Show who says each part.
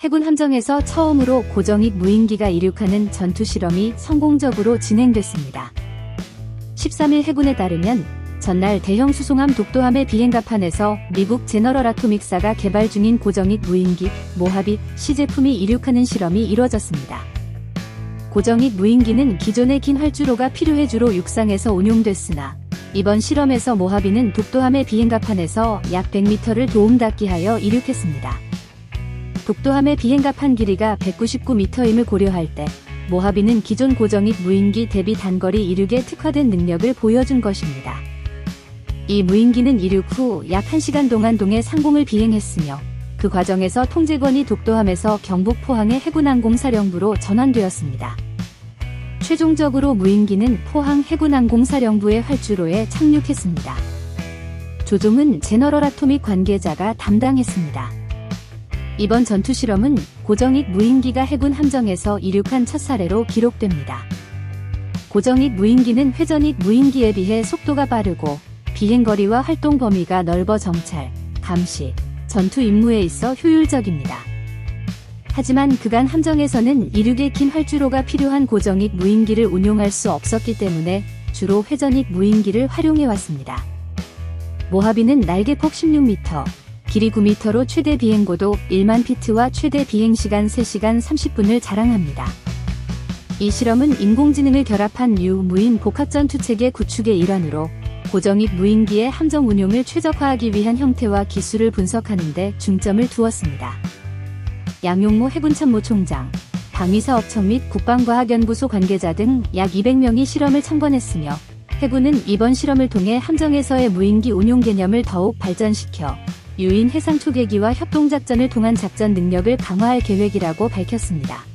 Speaker 1: 해군 함정에서 처음으로 고정익 무인기가 이륙하는 전투 실험이 성공적으로 진행됐습니다. 13일 해군에 따르면 전날 대형 수송함 독도함의 비행갑판에서 미국 제너럴 아토믹사가 개발 중인 고정익 무인기 모하빗 시제품이 이륙하는 실험이 이뤄졌습니다. 고정익 무인기는 기존의 긴 활주로가 필요해 주로 육상에서 운용됐으나 이번 실험에서 모하비는 독도함의 비행갑판에서 약 100m를 도움닫기하여 이륙했습니다. 독도함의 비행갑판 길이가 199m임을 고려할 때 모하비는 기존 고정익 무인기 대비 단거리 이륙에 특화된 능력을 보여준 것입니다. 이 무인기는 이륙 후 약 1시간 동안 동해 상공을 비행했으며 그 과정에서 통제권이 독도함에서 경북 포항의 해군항공사령부로 전환되었습니다. 최종적으로 무인기는 포항 해군항공사령부의 활주로에 착륙했습니다. 조종은 제너럴 아토믹 관계자가 담당했습니다. 이번 전투 실험은 고정익 무인기가 해군 함정에서 이륙한 첫 사례로 기록됩니다. 고정익 무인기는 회전익 무인기에 비해 속도가 빠르고 비행거리와 활동 범위가 넓어 정찰, 감시, 전투 임무에 있어 효율적입니다. 하지만 그간 함정에서는 이륙의 긴 활주로가 필요한 고정익 무인기를 운용할 수 없었기 때문에 주로 회전익 무인기를 활용해 왔습니다. 모하비는 날개폭 16m, 길이 9m로 최대 비행고도 1만 피트와 최대 비행시간 3시간 30분을 자랑합니다. 이 실험은 인공지능을 결합한 유무인 복합전투 체계 구축의 일환으로 고정익 무인기의 함정 운용을 최적화하기 위한 형태와 기술을 분석하는 데 중점을 두었습니다. 양용모 해군참모 총장, 방위사업청 및 국방과학연구소 관계자 등 약 200명이 실험을 참관했으며 해군은 이번 실험을 통해 함정에서의 무인기 운용 개념을 더욱 발전시켜 유인 해상 초계기와 협동작전을 통한 작전 능력을 강화할 계획이라고 밝혔습니다.